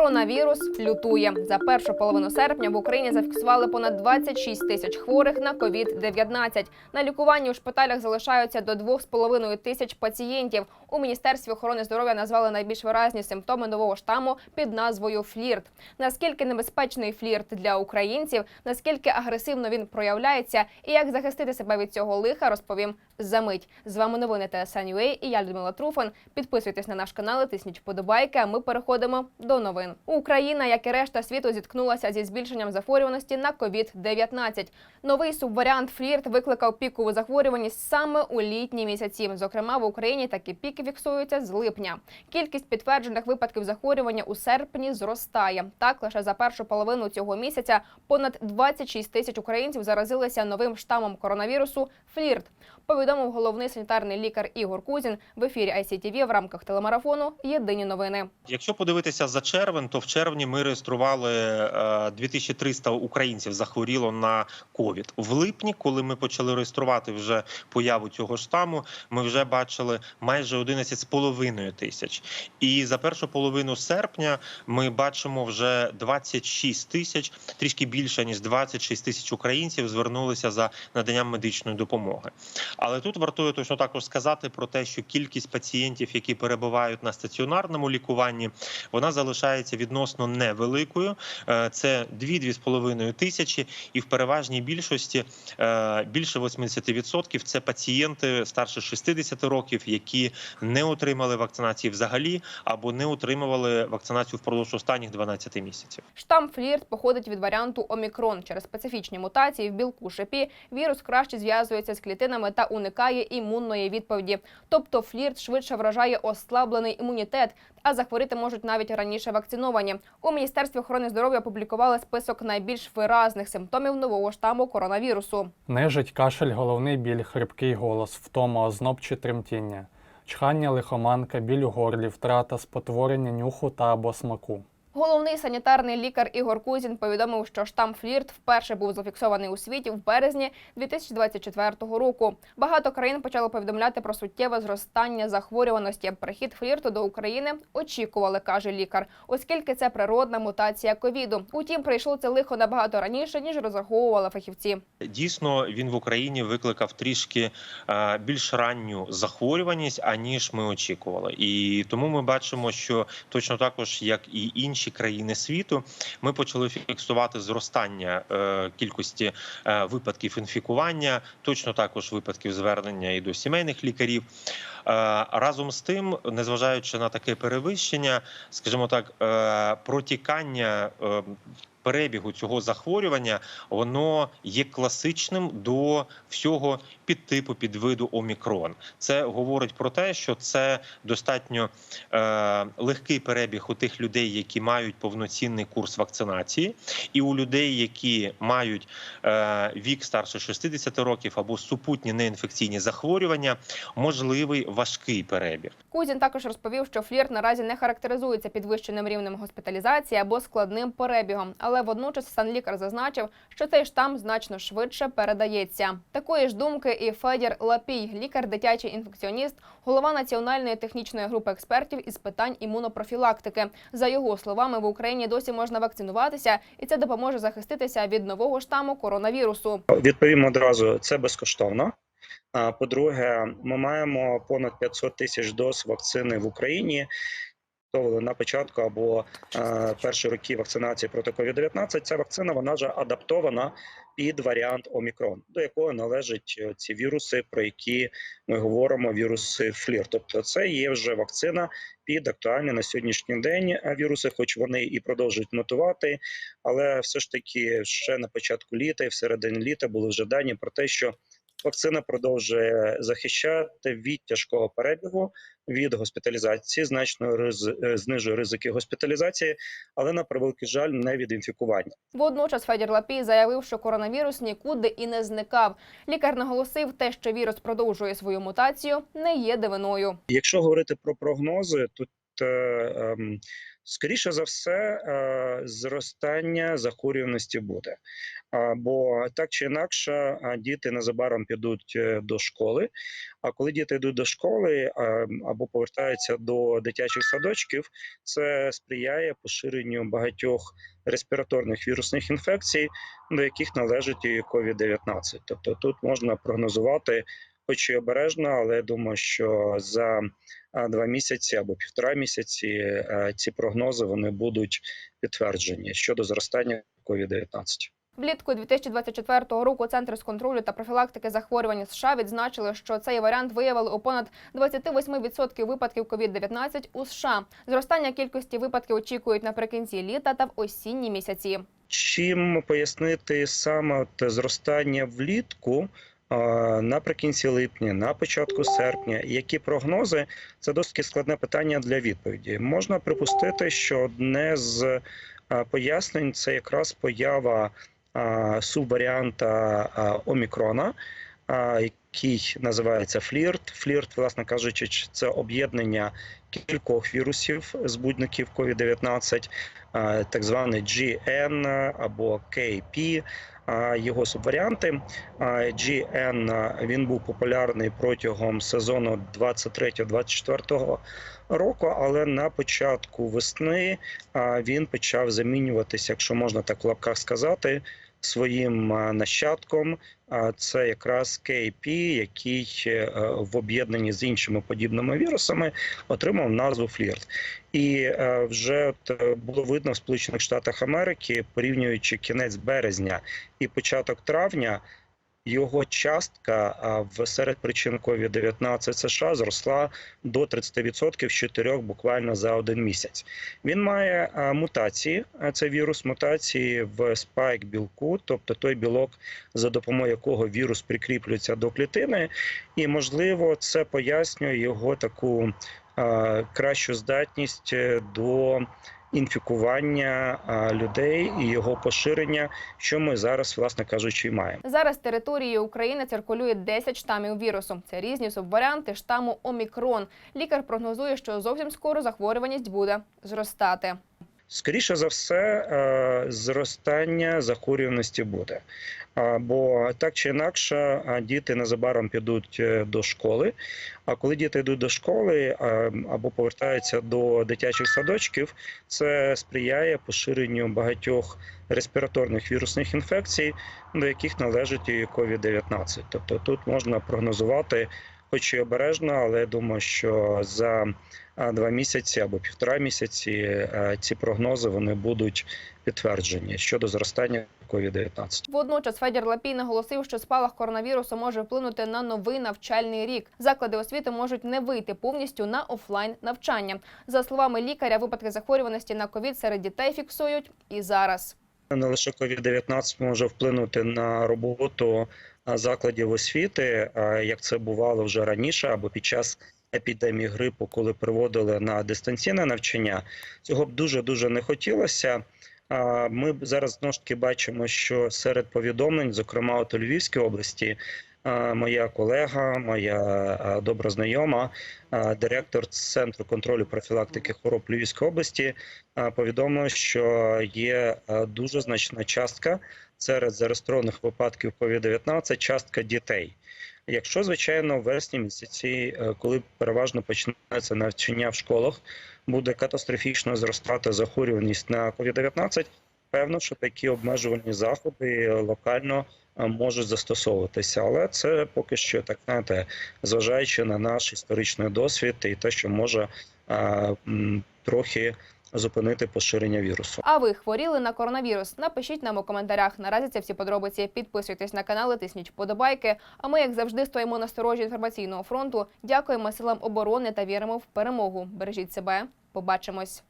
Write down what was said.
Коронавірус лютує за першу половину серпня в Україні зафіксували понад 26 тисяч хворих на COVID-19. На лікуванні у шпиталях залишаються до 2,5 тисяч пацієнтів. У міністерстві охорони здоров'я назвали найбільш виразні симптоми нового штаму під назвою флірт. Наскільки небезпечний флірт для українців, наскільки агресивно він проявляється, і як захистити себе від цього лиха, розповім за мить. З вами новини TSN.ua і я Людмила Труфан. Підписуйтесь на наш канал, і тисніть вподобайки. А ми переходимо до новин. Україна, як і решта світу, зіткнулася зі збільшенням захворюваності на COVID-19. Новий субваріант флірт викликав пікову захворюваність саме у літні місяці. Зокрема, в Україні такі піки фіксуються з липня. Кількість підтверджених випадків захворювання у серпні зростає. Так, лише за першу половину цього місяця понад 26 тисяч українців заразилися новим штамом коронавірусу флірт. Повідомив головний санітарний лікар Ігор Кузін в ефірі ICTV в рамках телемарафону Єдині новини. Якщо подивитися за червень, то в червні ми реєстрували е, 2300 українців захворіло на ковід. В липні, коли ми почали реєструвати вже появу цього штаму, ми вже бачили майже 11,5 тисяч. І за першу половину серпня ми бачимо вже 26 тисяч, трішки більше ніж 26 тисяч українців звернулися за наданням медичної допомоги. Але тут вартує точно також сказати про те, що кількість пацієнтів, які перебувають на стаціонарному лікуванні, вона залишається відносно невеликою. Е, Це 2-2,5 тисячі, і в переважній більшості е, більше 80% – це пацієнти старше 60 років, які не отримали вакцинації взагалі або не отримували вакцинацію впродовж останніх 12 місяців. Штам флірт походить від варіанту омікрон. Через специфічні мутації в білку шипі вірус краще зв'язується з клітинами та уникає імунної відповіді. Тобто флірт швидше вражає ослаблений імунітет, а захворіти можуть навіть раніше вакциновані. У міністерстві охорони здоров'я опублікували список найбільш виразних симптомів нового штаму коронавірусу. Нежить, кашель, головний біль, хрипкий голос, втома, озноб чи тремтіння, чхання, лихоманка, біль у горлі, втрата, спотворення нюху та або смаку. Головний санітарний лікар Ігор Кузін повідомив, що штам флірт вперше був зафіксований у світі в березні 2024 року. Багато країн почали повідомляти про суттєве зростання захворюваності. Прихід флірту до України очікували, каже лікар, оскільки це природна мутація ковіду. Утім, прийшло це лихо набагато раніше ніж розраховували фахівці. Дійсно, він в Україні викликав трішки е, більш ранню захворюваність, аніж ми очікували. І тому ми бачимо, що точно також, як і інші країни світу, ми почали фіксувати зростання е, кількості е, випадків інфікування, точно також випадків звернення і до сімейних лікарів. Е, Разом з тим, незважаючи на таке перевищення, скажімо так, протікання. Перебігу цього захворювання воно є класичним до всього підтипу підвиду омікрон. Це говорить про те, що це достатньо е, легкий перебіг у тих людей, які мають повноцінний курс вакцинації, і у людей, які мають е, вік старше 60 років або супутні неінфекційні захворювання, можливий важкий перебіг. Кузін також розповів, що флірт наразі не характеризується підвищеним рівнем госпіталізації або складним перебігом, але водночас санлікар зазначив, що цей штам значно швидше передається. Такої ж думки і Федір Лапій, лікар дитячий інфекціоніст, голова національної технічної групи експертів із питань імунопрофілактики. За його словами, в Україні досі можна вакцинуватися, і це допоможе захиститися від нового штаму коронавірусу. Відповім одразу, це безкоштовно. По-друге, ми маємо понад 500 тисяч доз вакцини в Україні. На початку або е, перші роки вакцинації проти COVID-19 ця вакцина вона вже адаптована під варіант Омікрон, до якого належать е, ці віруси, про які ми говоримо, віруси флір. Тобто, це є вже вакцина під актуальні на сьогоднішній день е, віруси, хоч вони і продовжують мутувати, але все ж таки ще на початку літа і в середині літа були вже дані про те, що вакцина продовжує захищати від тяжкого перебігу, від госпіталізації, значно риз... е, знижує ризики госпіталізації, але на превеликий жаль, не від інфікування. Водночас Федір Лапій заявив, що коронавірус нікуди і не зникав. Лікар наголосив, те, що вірус продовжує свою мутацію, не є дивиною. Якщо говорити про прогнози, то скоріше за все, е, зростання захворюваності буде. Бо так чи інакше, діти незабаром підуть е, до школи. А коли діти йдуть до школи або повертаються до дитячих садочків, це сприяє поширенню багатьох респіраторних вірусних інфекцій, до яких належить і COVID-19. Тобто тут можна прогнозувати, хоч і обережно, але я думаю, що за два місяці або півтора місяці е, ці прогнози вони будуть підтверджені щодо зростання COVID-19. Влітку 2024 року Центр з контролю та профілактики захворювань США відзначили, що цей варіант виявили у понад 28% випадків COVID-19 у США. Зростання кількості випадків очікують наприкінці літа та в осінні місяці. Чим пояснити саме от зростання влітку наприкінці липня, на початку серпня? Які прогнози? Це досить складне питання для відповіді. Можна припустити, що одне з пояснень це якраз поява субваріанта омікрона. Який називається флірт. Флірт, власне кажучи, це об'єднання кількох вірусів збудників COVID-19, а, так званий GN або KP, його субваріанти. GN він був популярний протягом сезону 23-24 року, але на початку весни він почав замінюватися, якщо можна так в лапках сказати, своїм нащадком. Це якраз KP, який е, в об'єднанні з іншими подібними вірусами отримав назву флірт. І е, вже е, було видно в Сполучених Штатах Америки, порівнюючи кінець березня і початок травня, його частка в серед причин COVID-19 США зросла до 30% з 4 буквально за один місяць. Він має мутації. Це вірус мутації в спайк білку, тобто той білок, за допомогою якого вірус прикріплюється до клітини, і можливо це пояснює його таку кращу здатність е, до інфікування людей і його поширення, що ми зараз, власне кажучи, і маємо. Зараз територією України циркулює 10 штамів вірусу. Це різні субваріанти штаму Омікрон. Лікар прогнозує, що зовсім скоро захворюваність буде зростати. Скоріше за все, е, зростання захворюваності буде. Бо так чи інакше, діти незабаром підуть е, до школи. А коли діти йдуть до школи або повертаються до дитячих садочків, це сприяє поширенню багатьох респіраторних вірусних інфекцій, до яких належить і COVID-19. Тобто тут можна прогнозувати, хоч і обережно, але я думаю, що за два місяці або півтора місяці е, ці прогнози вони будуть підтверджені щодо зростання COVID-19. Водночас Федір Лапій наголосив, що спалах коронавірусу може вплинути на новий навчальний рік. Заклади освіти можуть не вийти повністю на офлайн навчання. За словами лікаря, випадки захворюваності на ковід серед дітей фіксують і зараз. Не лише COVID-19 може вплинути на роботу закладів освіти, як це бувало вже раніше, або під час епідемії грипу, коли приводили на дистанційне навчання. Цього б дуже дуже не хотілося. Ми зараз знову ж таки бачимо, що серед повідомлень, зокрема от у Львівській області, моя колега, моя добра знайома, директор центру контролю профілактики хвороб Львівської області, повідомила, що є дуже значна частка серед зареєстрованих випадків COVID-19 частка дітей. Якщо, звичайно, в вересні місяці, е, коли переважно починається навчання в школах, буде катастрофічно зростати захворюваність на COVID-19, певно, що такі обмежувальні заходи локально е, можуть застосовуватися. Але це поки що так знаєте, зважаючи на наш історичний досвід і те, що може е, м, трохи зупинити поширення вірусу. А ви хворіли на коронавірус? Напишіть нам у коментарях. Наразі це всі подробиці. Підписуйтесь на канал, тисніть вподобайки. А ми, як завжди, стоїмо на сторожі інформаційного фронту. Дякуємо силам оборони та віримо в перемогу. Бережіть себе. Побачимось.